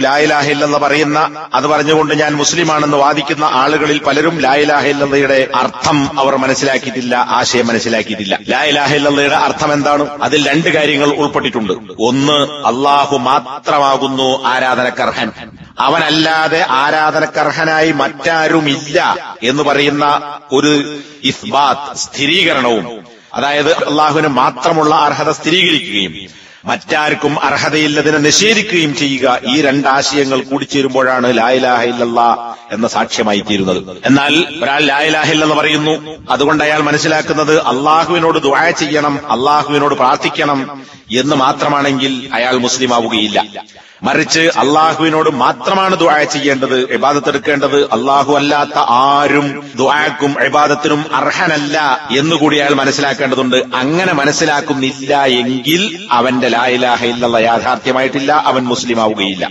ലായിലാഹില്ലെന്ന് പറയുന്ന അത് പറഞ്ഞുകൊണ്ട് ഞാൻ മുസ്ലിമാണെന്ന് വാദിക്കുന്ന ആളുകളിൽ പലരും ലായലാഹില്ലതയുടെ അർത്ഥം അവർ മനസ്സിലാക്കിയിട്ടില്ല ആശയം മനസ്സിലാക്കിയിട്ടില്ല. ലായലാഹില്ലതയുടെ അർത്ഥം എന്താണ്? അതിൽ രണ്ട് കാര്യങ്ങൾ ഉൾപ്പെട്ടിട്ടുണ്ട്. ഒന്ന് അള്ളാഹു മാത്രമാകുന്നു ആരാധനക്കർഹൻ. അവനല്ലാതെ ആരാധനക്കർഹനായി മറ്റാരുമില്ല എന്ന് പറയുന്ന ഒരു ഇസ്ബാത്ത് സ്ഥിരീകരണവും. അതായത് അള്ളാഹുവിന് മാത്രമുള്ള അർഹത സ്ഥിരീകരിക്കുകയും മറ്റാർക്കും അർഹതയില്ലതിനെ നിഷേധിക്കുകയും ചെയ്യുക. ഈ രണ്ടാശയങ്ങൾ കൂടിച്ചേരുമ്പോഴാണ് ചേരുമ്പോഴാണ് ലായലാഹില്ല എന്ന സാക്ഷ്യമായി തീരുന്നത്. എന്നാൽ ഒരാൾ ലായലാഹില്ലെന്ന് പറയുന്നു. അതുകൊണ്ട് അയാൾ മനസ്സിലാക്കുന്നത് അള്ളാഹുവിനോട് ദുആ ചെയ്യണം അള്ളാഹുവിനോട് പ്രാർത്ഥിക്കണം എന്ന് മാത്രമാണെങ്കിൽ അയാൾ മുസ്ലിം ആവുകയില്ല മറിച്ച് അള്ളാഹുവിനോട് മാത്രമാണ് ദുആ ചെയ്യേണ്ടത് ഇബാദത്ത് എടുക്കേണ്ടത്. അള്ളാഹു അല്ലാത്ത ആരും ദുആക്കും ഇബാദത്തിനും അർഹനല്ല എന്നുകൂടി അയാൾ മനസ്സിലാക്കേണ്ടതുണ്ട്. അങ്ങനെ മനസ്സിലാക്കുന്നില്ല എങ്കിൽ അവന്റെ ലായിലാഹ ഇല്ലല്ല യാഥാർത്ഥ്യമായിട്ടില്ല അവൻ മുസ്ലിം ആവുകയില്ല